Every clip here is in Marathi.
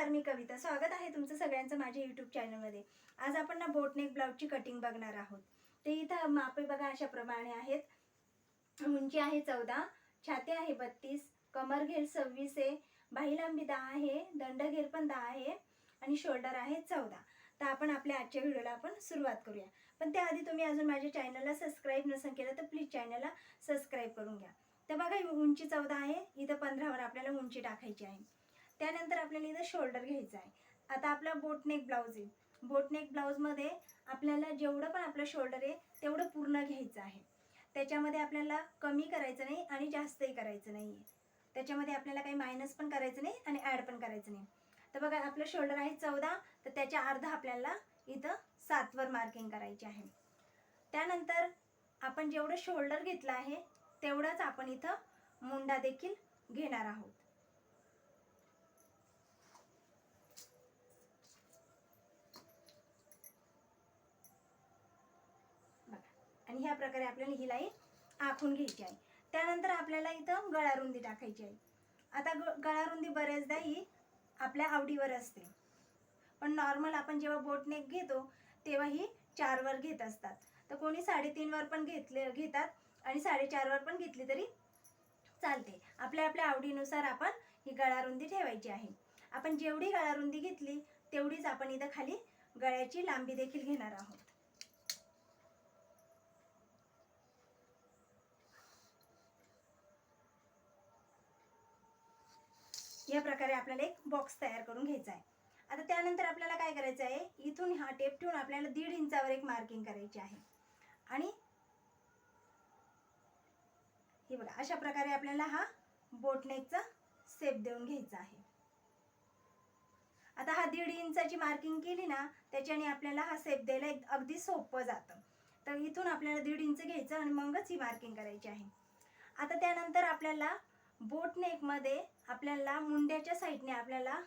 नमस्कार मी कविता. स्वागत आहे तुमचं सगळ्यांचं माझ्या यूट्यूब चॅनलमध्ये आज आपण ना बोटनेक ब्लाऊजची कटिंग बघणार आहोत. ते इथं मापे बघा अशा प्रमाणे आहेत. उंची आहे चौदा छाती आहे बत्तीस कमर घेर सव्वीस आहे बाही लांबी दहा आहे दंड घेर पण दहा आहे आणि शोल्डर आहे चौदा. तर आपण आपल्या आजच्या व्हिडिओला आपण सुरुवात करूया. पण त्याआधी तुम्ही अजून माझ्या चॅनलला सबस्क्राईब नसेल केलं तर प्लीज चॅनलला सबस्क्राईब करून घ्या. तर बघा उंची चौदा आहे. इथं पंधरावर आपल्याला उंची टाकायची आहे. त्यानंतर आपल्याला इथं शोल्डर घ्यायचं आहे. आता आपला बोटनेक ब्लाऊज आहे. बोटनेक ब्लाऊजमध्ये आपल्याला जेवढं पण आपलं शोल्डर आहे तेवढं पूर्ण घ्यायचं आहे. त्याच्यामध्ये आपल्याला कमी करायचं नाही आणि जास्तही करायचं नाही आहे त्याच्यामध्ये आपल्याला काही मायनस पण करायचं नाही आणि ॲड पण करायचं नाही. तर बघा आपलं शोल्डर आहे चौदा तर त्याच्या अर्धा आपल्याला इथं सातवर मार्किंग करायची आहे. त्यानंतर आपण जेवढं शोल्डर घेतलं आहे तेवढंच आपण इथं मुंडा देखील घेणार आहोत बघा आणि ह्या प्रकारे आपल्याला ही लाईन आखून घ्यायची आहे. त्यानंतर आपल्याला इथं गळारुंदी टाकायची आहे. आता ग गळारुंदी बऱ्याचदा ही आपल्या आवडीवर असते. पण नॉर्मल आपण जेव्हा बोटनेक घेतो तेव्हा ही चारवर घेत असतात. तर कोणी साडेतीनवर पण घेतले घेतात आणि साडेचारवर पण घेतली तरी चालते. आपल्या आपल्या आवडीनुसार आपण ही गळारुंदी ठेवायची आहे. आपण जेवढी गळारुंदी घेतली तेवढीच आपण इथं खाली गळ्याची लांबी देखील घेणार आहोत. या प्रकारे आपल्याला एक बॉक्स तयार करून घ्यायचा आहे. आता त्यानंतर आपल्याला काय करायचं आहे? इथून हा टेप ठेवून आपल्याला दीड इंचावर एक मार्किंग करायची आहे. आणि हे बघा अशा प्रकारे आपल्याला हा बोटनेकचा सेप देऊन घ्यायचा आहे. आता हा दीड इंचाची मार्किंग केली ना त्याच्याने आपल्याला हा सेप द्यायला एक अगदी सोपं जातं. तर इथून आपल्याला दीड इंच घ्यायचं आणि मगच ही मार्किंग करायची आहे. आता त्यानंतर आपल्याला बोटनेकमध्ये आपल्याला मुंड्याच्या साईडने आपल्याला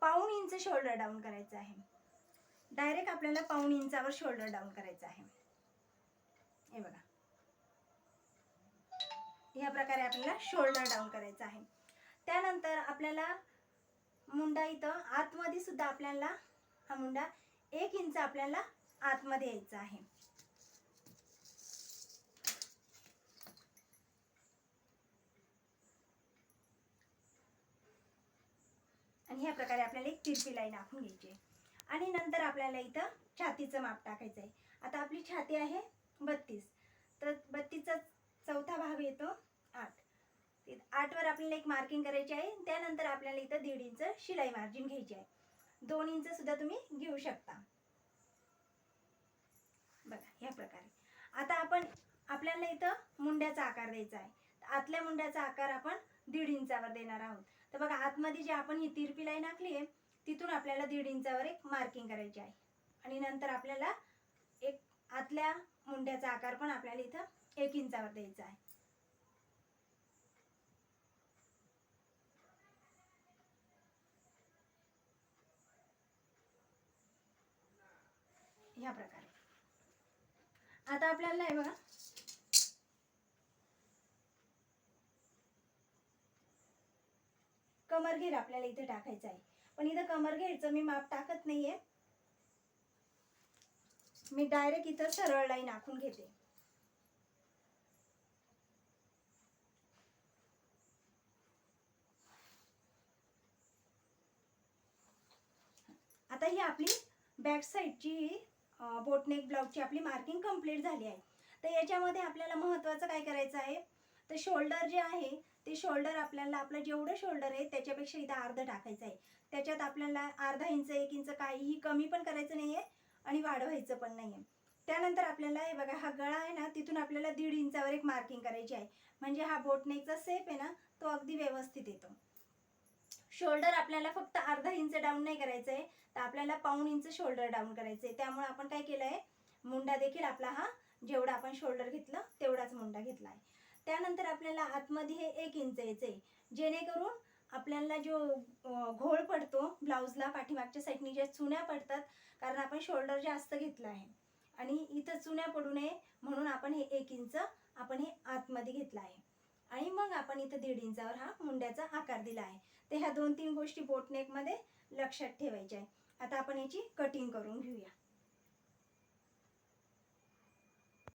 पाऊण इंच शोल्डर डाऊन करायचं आहे. डायरेक्ट आपल्याला पाऊण इंचावर शोल्डर डाऊन करायचं आहे. हे बघा. ह्या प्रकारे आपल्याला शोल्डर डाऊन करायचं आहे. त्यानंतर आपल्याला मुंडा इथं आतमध्ये सुद्धा आपल्याला हा मुंडा एक इंच आपल्याला आतमध्ये यायचा आहे. आणि ह्या प्रकारे आपल्याला एक तिरपी लाईन आखून घ्यायची आहे. आणि नंतर आपल्याला इथं छातीचं माप टाकायचं आहे. आता आपली छाती आहे बत्तीस. तर बत्तीसचा चौथा भाग येतो आठ. आठवर आपल्याला एक मार्किंग करायची आहे. त्यानंतर आपल्याला इथं दीड इंच शिलाई मार्जिन घ्यायची आहे. दोन इंच सुद्धा तुम्ही घेऊ शकता. बघा ह्या प्रकारे. आता आपण आपल्याला इथं मुंड्याचा आकार द्यायचा आहे. आतल्या मुंड्याचा आकार आपण दीड इंचावर देणार आहोत. तर बघा आतमध्ये जे आपण ही तिरपी लाईन आखली आहे तिथून आपल्याला दीड इंचावर एक मार्किंग करायची आहे. आणि नंतर आपल्याला एक आतल्या मुंड्याचा आकार पण आपल्याला इथं एक इंचावर द्यायचा आहे. ह्या प्रकारे. आता आपल्याला आहे बघा कमरघेर आपल्याला इथे टाकायचं आहे. पण इथं कमरघेरचं मी माप टाकत नाहीये. मी डायरेक्ट इथं सरळ लाईन आखून घेते. आता ही आपली बॅक साईडची बोटनेक ब्लाउजची आपली मार्किंग कंप्लीट झाली आहे. तर याच्यामध्ये आपल्याला महत्त्वाचं काय करायचं आहे? तर शोल्डर जे आहे ते शोल्डर आपल्याला आपलं जेवढं शोल्डर आहे त्याच्यापेक्षा इथं अर्ध टाकायचं आहे. त्याच्यात आपल्याला अर्धा इंच एक इंच काहीही कमी पण करायचं नाही आहे आणि वाढवायचं पण नाही आहे त्यानंतर आपल्याला हे बघा हा गळा आहे ना तिथून आपल्याला दीड इंचावर एक मार्किंग करायची आहे. म्हणजे हा बोटनेकचा सेप आहे ना तो अगदी व्यवस्थित येतो. शोल्डर आपल्याला फक्त अर्धा इंच डाऊन नाही करायचं आहे तर आपल्याला पाऊण इंच शोल्डर डाऊन करायचं आहे. त्यामुळे आपण काय केलं आहे मुंडा देखील आपला हा जेवढा आपण शोल्डर घेतलं तेवढाच मुंडा घेतला आहे. त्यानंतर आपल्याला आतमध्ये हे एक इंच यायचं आहे जेणेकरून आपल्याला जो घोळ पडतो ब्लाऊजला पाठीमागच्या साईडनी ज्या चुन्या पडतात कारण आपण शोल्डर जास्त घेतलं आहे. आणि इथं चुन्या पडू नये म्हणून आपण हे एक इंच आपण हे आतमध्ये घेतलं आहे. आणि मग आपण इथं दीड इंचावर हा मुंड्याचा आकार दिला आहे. तर ह्या दोन तीन गोष्टी बोटनेकमध्ये लक्षात ठेवायच्या आहे आता आपण याची कटिंग करून घेऊया.